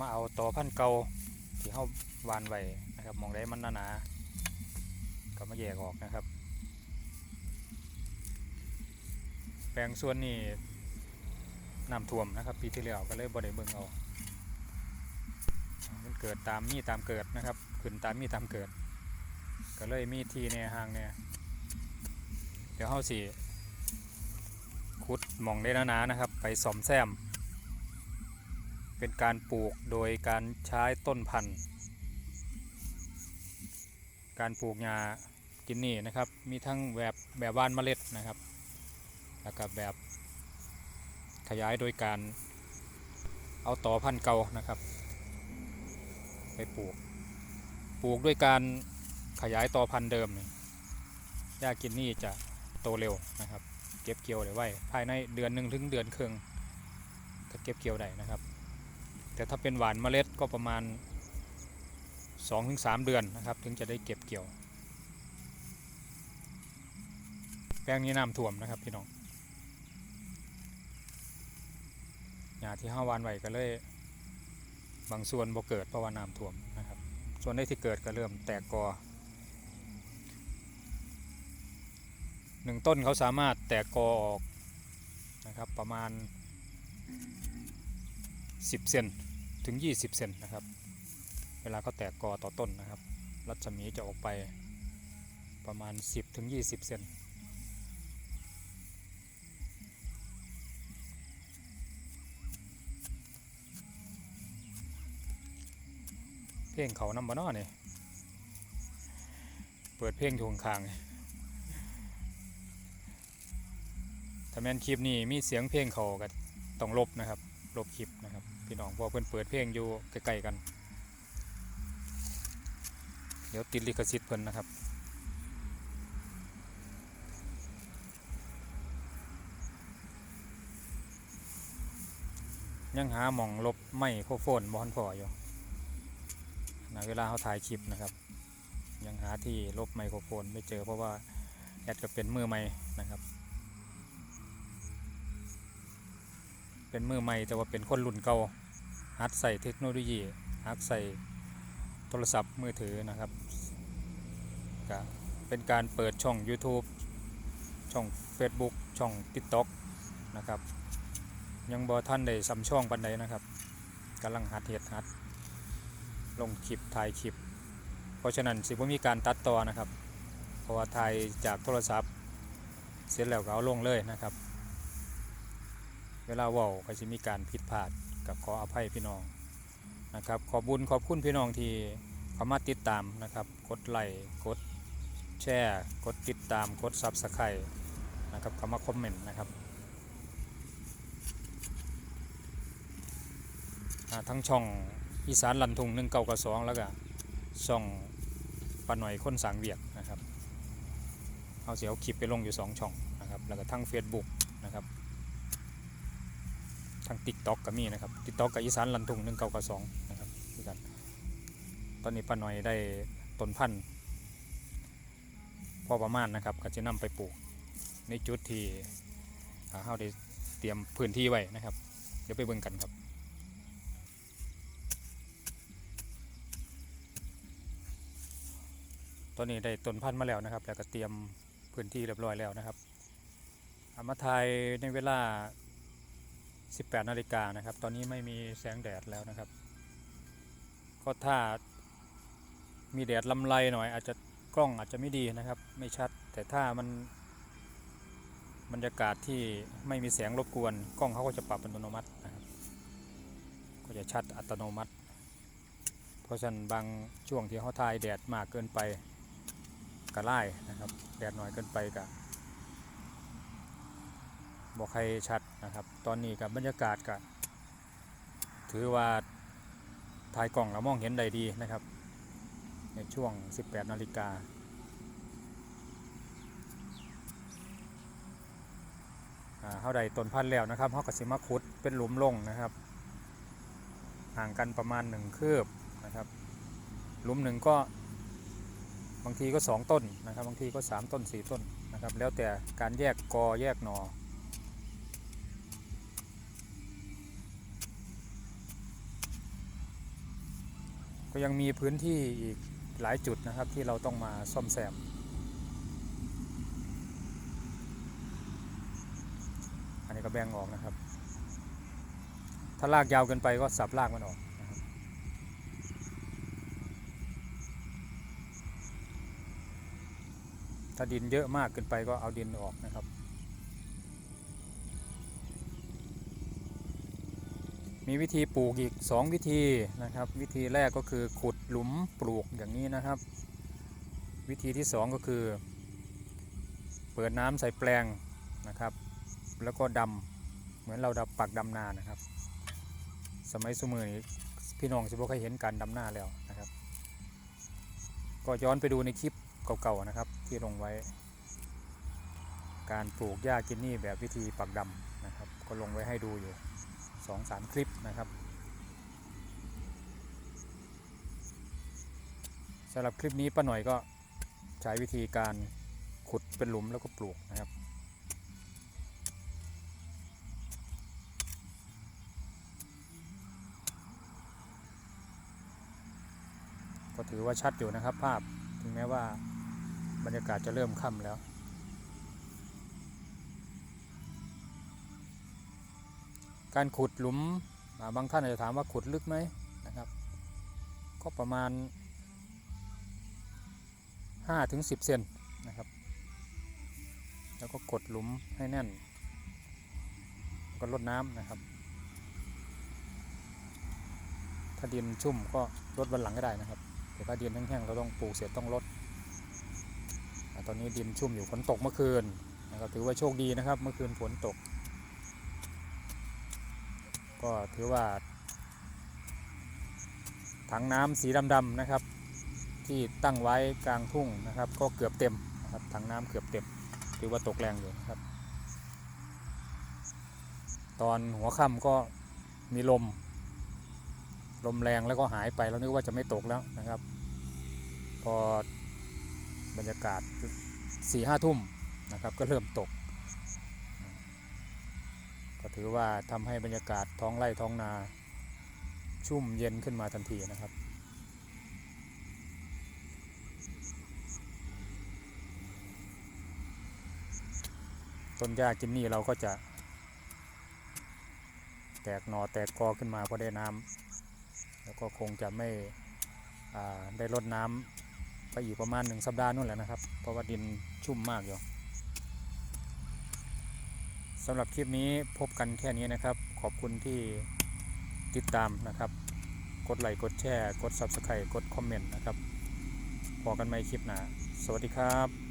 มาเอาต่อพันเก่าที่เฮาวานไว้นะครับมองได้มันหนาๆก็มาแยกออกนะครับแปลงส่วนนี้น้ำท่วมนะครับ ปีที่แล้วก็เลยบ่ได้เบิ่งเอามันเกิดตามมีตามเกิดนะครับขึ้นตามมีตามเกิด ก็เลยมีทีในห่างเนี่ยเดี๋ยวเฮาสิขุดมองได้หนาๆนะครับ ไปสอมแซม เป็นการปลูกโดยการใช้ต้นพันธุ์ การปลูกหญ้ากินนี่นะครับ มีทั้งแบบแบบว่านเมล็ดนะครับ แล้วก็แบบขยายโดยการเอาต่อพันธุ์เก่านะครับ ไปปลูก ปลูกด้วยการขยายต่อพันธุ์เดิมหญ้ากินนี่จะโตเร็วนะครับ เก็บเกี่ยวได้ไว้ภายในเดือนหนึ่งถึงเดือนครึ่งก็เก็บเกี่ยวได้นะครับ แต่ถ้าเป็นหวานเมล็ดก็ประมาณ 2-3 เดือนนะครับ ถึงจะได้เก็บเกี่ยว แปลงนี้น้ำท่วมนะครับพี่น้องหญ้าที่ห้าวานไหวก็เลยบางส่วนบ่เกิดเพราะว่าน้ำท่วมนะครับ ส่วนในที่เกิดก็เริ่มแตกกอหนึ่งต้นเขาสามารถแตกกอออกนะครับประมาณ 10 เซนถึง 20 เซนนะครับ เวลาเขาแตกกอต่อต้นนะครับ รัศมีจะออกไปประมาณ 10 ถึง 20 เซนเพลงเขานำบ่เนอนี่เปิดเพลงทวงคางถ้าแม่นคลิปนี้มีเสียงเพลงเขาก็ต้องลบนะครับ ลบคลิปนะครับพี่น้องพอเพิ่อนเปิดเพลงอยู่ใกล้ๆกัน เดี๋ยวติดลิขสิทธิ์เพิ่นนะครับยังหาหม่องลบไม่โครโฟนบอนพออยู่นะเวลาเขาถ่ายคลิปนะครับ ยังหาที่ลบไมโครโฟนไม่เจอเพราะว่าแอดก็เป็นมือใหม่นะครับ เป็นมือใหม่แต่ว่าเป็นคนรุ่นเก่าหัดใส่เทคโนโลยีหัดใส่โทรศัพท์มือถือนะครับก็เป็นการเปิดช่อง YouTube ช่อง Facebook ช่อง TikTok นะครับ ยังบอท่านได้ซ้ำช่องปันใดนะครับกำลังหัดเห็ดหัด ลงคลิปถ่ายคลิป เพราะฉะนั้นสิบ่มีการตัดต่อนะครับ เพราะว่าถ่ายจากโทรศัพท์ เสร็จแล้วก็เอาลงเลยนะครับ เวลาเว้าก็จะมีการผิดพลาดกับขออภัยพี่น้องนะครับ ขอบุญขอบคุณพี่น้องที่เข้ามาติดตามนะครับกดไลค์กดแชร์กดติดตามกดซับสไครต์นะครับเข้ามาคอมเมนต์นะครับทั้งช่องอีสานลันทุงหนึ่งเก้ากับสองแล้วก็ช่องปาหน่อยคนสางเวียกนะครับเอาเสียเอาคลิปไปลงอยู่สองช่องนะครับแล้วก็ทั้ง Facebook นะครับ ทั้ง TikTok ก็มีนะครับ TikTok กับอีสานลันทุงหนึ่งเก้ากับสองนะครับคือกันตอนนี้ป้าหน่อยได้ต้นพันธุ์พอประมาณนะครับก็จะนำไปปลูกในจุดที่อ่าเราได้เตรียมพื้นที่ไว้นะครับ เดี๋ยวไปเบิ่งกันครับตอนนี้ได้ต้นพันธุ์มาแล้วนะครับ แล้วก็เตรียมพื้นที่เรียบร้อยแล้วนะครับอามาถ่ายในเวลา 18นาฬิกานะครับ ตอนนี้ไม่มีแสงแดดแล้วนะครับ ก็ถ้ามีแดดลำไรหน่อย อาจจะกล้องอาจจะไม่ดีนะครับ ไม่ชัด แต่ถ้ามันบรรยากาศที่ไม่มีแสงรบกวน กล้องเขาก็จะปรับอัตโนมัตินะครับ ก็จะชัดอัตโนมัติ เพราะฉะนั้นบางช่วงที่เขาถ่ายแดดมากเกินไปกระไล่นะครับ แดดน้อยเกินไปกับบอกใครชัด นะครับ ตอนนี้กับบรรยากาศกับถือว่าถ่ายกล่องแล้วมองเห็นได้ดีนะครับ ในช่วง 18 นาฬิกาเข้าได้ต้นพันธุ์แล้วนะครับเขากสิมาขุดเป็นหลุมลงนะครับ ห่างกันประมาณหนึ่งคืบนะครับ หลุมหนึ่งก็บางทีก็ 2 ต้นนะครับ บางทีก็ 3 ต้น 4 ต้นนะครับ แล้วแต่การแยกกอแยกหนอ ก็ยังมีพื้นที่อีกหลายจุดนะครับที่เราต้องมาซ่อมแซม อันนี้ก็แบ่งออกนะครับ ถ้าลากยาวเกินไปก็สับลากมันออกถ้าดินเยอะมากเกินไปก็เอาดินออกนะครับ มีวิธีปลูกอีก 2 วิธีนะครับ วิธีแรกก็คือขุดหลุมปลูกอย่างนี้นะครับ วิธีที่ 2 ก็คือ เปิดน้ำใส่แปลงนะครับ แล้วก็ดำเหมือนเราดับปักดำนานะครับ สมัยสมือนี้พี่น้องสิบ่เคยเห็นการดำนาแล้วนะครับ ก็ย้อนไปดูในคลิปเก่าๆนะครับ ที่ลงไว้ การปลูกหญ้ากินนี่แบบวิธีปักดำนะครับ ก็ลงไว้ให้ดูอยู่ สองสามคลิปนะครับสำหรับคลิปนี้ป้าหน่อยก็ใช้วิธีการขุดเป็นหลุมแล้วก็ปลูกนะครับ ก็ถือว่าชัดอยู่นะครับภาพถึงแม้ว่าบรรยากาศจะเริ่มค่ำแล้ว การขุดหลุมบางท่านอาจจะถามว่าขุดลึกไหมนะครับ ก็ประมาณ5-10เซนนะครับ แล้วก็กดหลุมให้แน่น ก็ลดน้ำนะครับ ถ้าดินชุ่มก็ลดวันหลังก็ได้นะครับแต่ถ้าดินแห้งๆเราต้องปลูกเสร็จต้องลด ตอนนี้ดินชุ่มอยู่ฝนตกเมื่อคืนนะครับถือว่าโชคดีนะครับ เมื่อคืนฝนตก ก็ถือว่า ถังน้ำสีดำๆนะครับ ที่ตั้งไว้กลางทุ่งนะครับ ก็เกือบเต็มนะครับถังน้ำเกือบเต็มถือว่าตกแรงอยู่นะครับ ตอนหัวค่ำก็มีลม ลมแรงแล้วก็หายไปแล้วนึกว่าจะไม่ตกแล้วนะครับ พอบรรยากาศสี่ห้าทุ่มนะครับ ก็เริ่มตก ถือว่าทำให้บรรยากาศท้องไร่ท้องนา ชุ่มเย็นขึ้นมาทันทีนะครับ ต้นหญ้ากินนี่เราก็จะ แตกหนอแตกกอขึ้นมาเพราะได้น้ำแล้วก็คงจะไม่ได้รดน้ำไปอีกประมาณหนึ่งสัปดาห์นู่นแหละนะครับ เพราะว่าดินชุ่มมากอยู่ สำหรับคลิปนี้พบกันแค่นี้นะครับ ขอบคุณที่ติดตามนะครับ กดไลค์กดแชร์ กด Subscribe กดคอมเมนต์นะครับพอกันไหมคลิปหน้าสวัสดีครับ